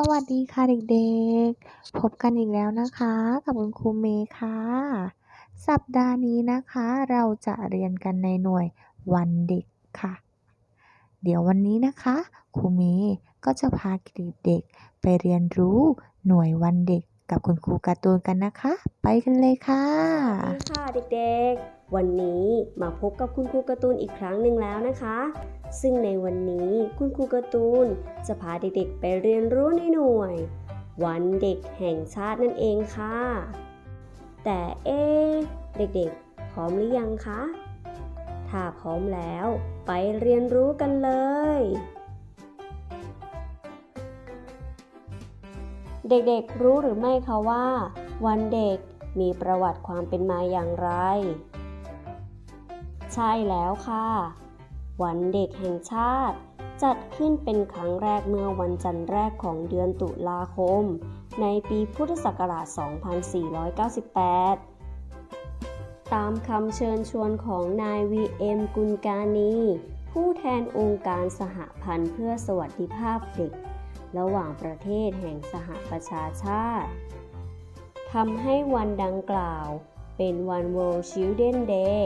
สวัสดีค่ะเด็กๆ พบกันอีกแล้วนะคะ กับคุณครูเมย์ค่ะ สัปดาห์นี้นะคะ เราจะเรียนกันในหน่วยวันเด็กค่ะ เดี๋ยววันนี้นะคะครูเมย์ก็จะพาเด็กๆไปเรียนรู้หน่วยวันเด็ก กับคุณครูการ์ตูนกันนะคะ ไปกันเลยค่ะสวัสดีค่ะเด็กๆ วันนี้มาพบกับคุณครูการ์ตูนอีกครั้งหนึ่งแล้วนะคะ ซึ่งในวันนี้คุณครูการ์ตูนจะพาเด็กๆ ไปเรียนรู้ในหน่วย วันเด็กแห่งชาตินั่นเองค่ะ แต่เอ๊เด็กๆ พร้อมหรือยังคะ ถ้าพร้อมแล้ว ไปเรียนรู้กันเลย เด็กๆรู้หรือไม่คะว่า วันเด็กมีประวัติความเป็นมาอย่างไร ใช่แล้วค่ะ วันเด็กแห่งชาติ จัดขึ้นเป็นครั้งแรกเมื่อวันจันทร์แรกของเดือนตุลาคม ในปีพุทธศักราช 2498 ตามคำเชิญชวนของนายวีเอ็มกุลกานี ผู้แทนองค์การสหพันธ์เพื่อสวัสดิภาพเด็ก ระหว่างประเทศแห่งสหประชาชาติทำให้วันดังกล่าวเป็นวัน World Children Day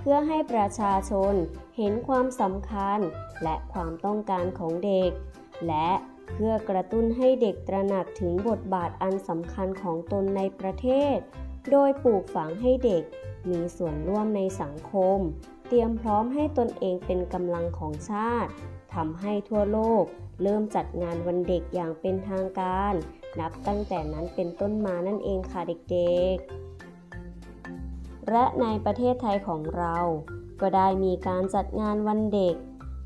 เพื่อให้ประชาชนเห็นความสำคัญและความต้องการของเด็ก และเพื่อกระตุ้นให้เด็กตระหนักถึงบทบาทอันสำคัญของตนในประเทศ โดยปลูกฝังให้เด็กมีส่วนร่วมในสังคม เตรียมพร้อมให้ตนเองเป็นกำลังของชาติทำให้ทั่วโลก เริ่มจัดงานวันเด็กอย่างเป็นทางการ นับตั้งแต่นั้นเป็นต้นมานั่นเองค่ะเด็กๆ และในประเทศไทยของเรา ก็ได้มีการจัดงานวันเด็ก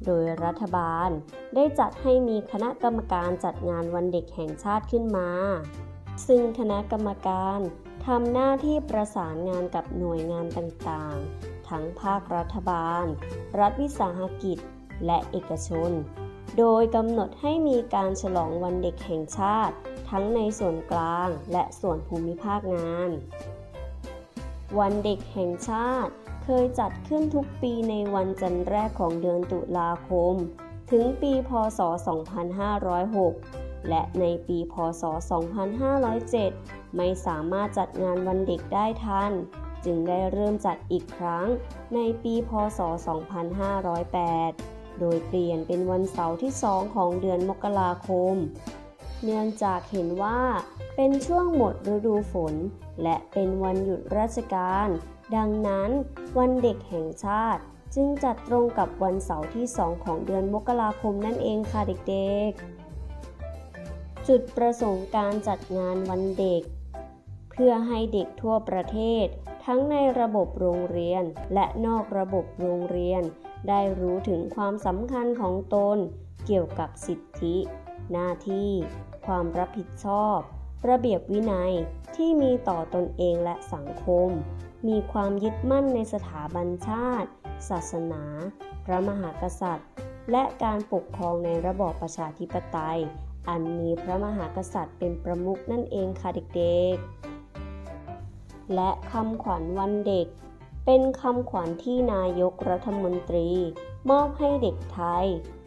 โดยรัฐบาล ได้จัดให้มีคณะกรรมการจัดงานวันเด็กแห่งชาติขึ้นมา ซึ่งคณะกรรมการทำหน้าที่ประสานงานกับหน่วยงานต่างๆ ทั้งภาครัฐบาล รัฐวิสาหกิจ และเอกชน โดยกำหนดให้มีการฉลองวันเด็กแห่งชาติ ทั้งในส่วนกลางและส่วนภูมิภาคงาน วันเด็กแห่งชาติเคยจัดขึ้นทุกปีในวันจันทร์แรกของเดือนตุลาคม ถึงปีพศ 2506 และในปีพศ 2507 ไม่สามารถจัดงานวันเด็กได้ทัน จึงได้เริ่มจัดอีกครั้งในปีพศ 2508 โดยเปลี่ยนเป็นวันเสาร์ที่ 2 ของเดือนมกราคม เนื่องจากเห็นว่าเป็นช่วงหมดฤดูฝน และเป็นวันหยุดราชการ ดังนั้นวันเด็กแห่งชาติจึงจัดตรงกับวันเสาร์ที่ 2 ของเดือนมกราคมนั่นเองค่ะเด็กๆ จุดประสงค์การจัดงานวันเด็ก เพื่อให้เด็กทั่วประเทศ ทั้งในระบบโรงเรียนและนอกระบบโรงเรียน ได้รู้ถึงความสำคัญของตนเกี่ยวกับสิทธิ หน้าที่ ความรับผิดชอบ ระเบียบวินัยที่มีต่อตนเองและสังคม มีความยึดมั่นในสถาบันชาติ ศาสนา พระมหากษัตริย์ และการปกครองในระบอบประชาธิปไตย อันมีพระมหากษัตริย์เป็นประมุขนั่นเองค่ะเด็กๆ และคำขวัญวันเด็ก เป็นคำขวัญที่นายกรัฐมนตรี มอบให้เด็กไทย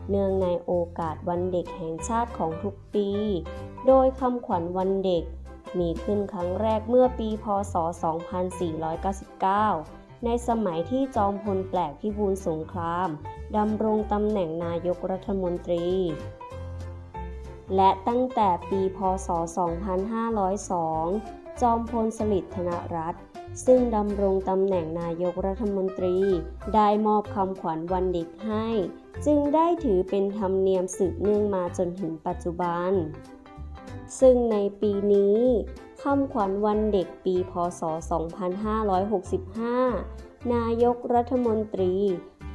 เนื่องในโอกาสวันเด็กแห่งชาติของทุกปี โดยคำขวัญวันเด็ก มีขึ้นครั้งแรกเมื่อปี พศ 2499 ในสมัยที่จอมพลแปลกพิบูลสงครามดำรงตำแหน่งนายกรัฐมนตรี และตั้งแต่ปีพศ 2502 จอมพลสฤษดิ์ธนรัตน์ซึ่งดำรงตำแหน่งนายกรัฐมนตรี ได้มอบคำขวัญวันเด็กให้ จึงได้ถือเป็นธรรมเนียมสืบเนื่องมาจนถึงปัจจุบัน ซึ่งในปีนี้คำขวัญวันเด็กปี พศ 2565 นายกรัฐมนตรี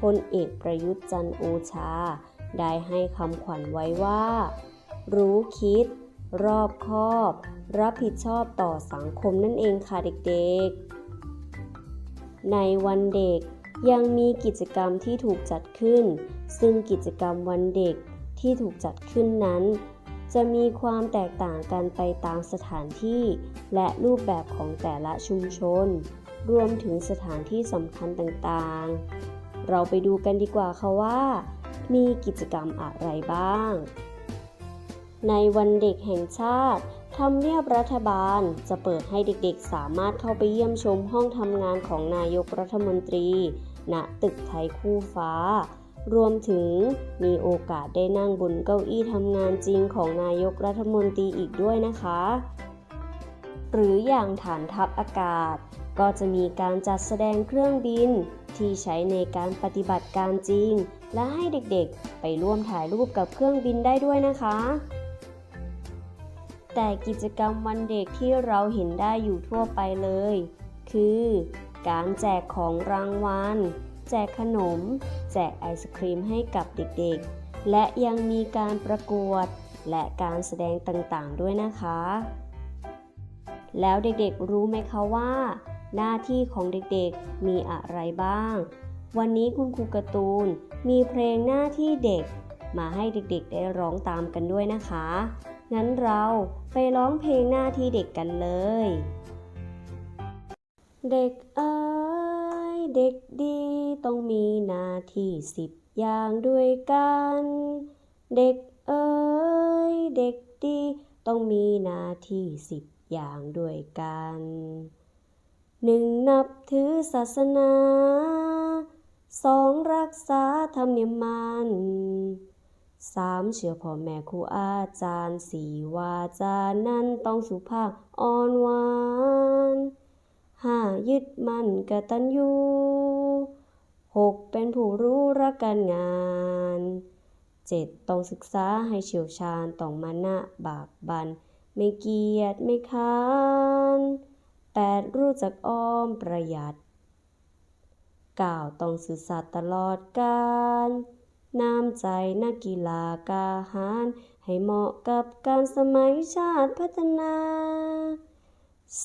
พลเอกประยุทธ์จันทร์โอชา ได้ให้คำขวัญไว้ว่า รู้คิด รอบคอบ รับผิดชอบต่อสังคมนั่นเองค่ะเด็กๆ ในวันเด็กยังมีกิจกรรมที่ถูกจัดขึ้น ซึ่งกิจกรรมวันเด็กที่ถูกจัดขึ้นนั้น จะมีความแตกต่างกันไปตามสถานที่ และรูปแบบของแต่ละชุมชน รวมถึงสถานที่สำคัญต่างๆ เราไปดูกันดีกว่าค่ะว่า มีกิจกรรมอะไรบ้าง ในวันเด็กแห่งชาติทำเนียบรัฐบาลจะเปิดให้เด็กๆ สามารถเข้าไปเยี่ยมชมห้องทำงานของนายกรัฐมนตรี ณ ตึกไทยคู่ฟ้า รวมถึงมีโอกาสได้นั่งบนเก้าอี้ทำงานจริงของนายกรัฐมนตรีอีกด้วยนะคะ หรืออย่างฐานทัพอากาศ ก็จะมีการจัดแสดงเครื่องบิน ที่ใช้ในการปฏิบัติการจริง และให้เด็กๆ ไปร่วมถ่ายรูปกับเครื่องบินได้ด้วยนะคะ แต่กิจกรรมวันเด็กที่เราเห็นได้อยู่ทั่วไปเลย คือ การแจกของรางวัล แจกขนม แจกไอศครีมให้กับเด็กๆ และยังมีการประกวด และการแสดงต่างๆ ด้วยนะคะ แล้วเด็กๆรู้ไหมคะว่า หน้าที่ของเด็กๆมีอะไรบ้าง วันนี้คุณครูการ์ตูนมีเพลงหน้าที่เด็ก มาให้เด็กๆได้ร้องตามกันด้วยนะคะ งั้นเราไปร้องเพลงหน้าที่เด็กกันเลย เด็กเอ้ยเด็กดีต้องมีหน้าที่สิบอย่างด้วยกัน เด็กเอ้ยเด็กดีต้องมีหน้าที่สิบอย่างด้วยกันหนึ่งนับถือศาสนาสองรักษาธรรมเนียมมัน สามเชื่อพ่อแม่ครูอาจารย์สี่วาจานั้นต้องสุภาพอ่อนหวานห้ายึดมั่นกตัญญูหกเป็นผู้รู้รักการงานเจ็ดต้องศึกษาให้เชี่ยวชาญต้องมานะบากบัน ไม่เกียจไม่ค้านแปดรู้จักอ้อมประหยัดเก้าต้องสื่อสัตย์ตลอดกาล น้ำใจนักกีฬากาหารให้เหมาะกับการสมัยชาติพัฒนา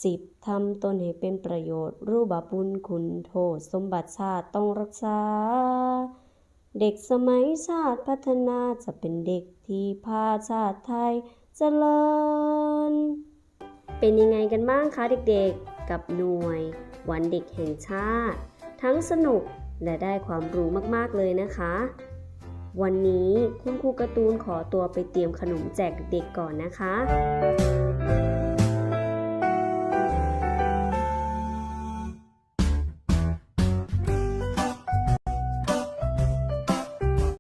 สิบทำตนให้เป็นประโยชน์ รู้บาปบุญคุณโทษ สมบัติชาติต้องรักษา เด็กสมัยชาติพัฒนาจะเป็นเด็กที่พาชาติไทยเจริญ เป็นยังไงกันบ้างคะเด็กๆ กับหน่วย วันเด็กแห่งชาติ ทั้งสนุกและได้ความรู้มากๆเลยนะคะ วันนี้คุณครูการ์ตูนขอตัวไปเตรียมขนมแจกเด็กๆก่อนนะคะ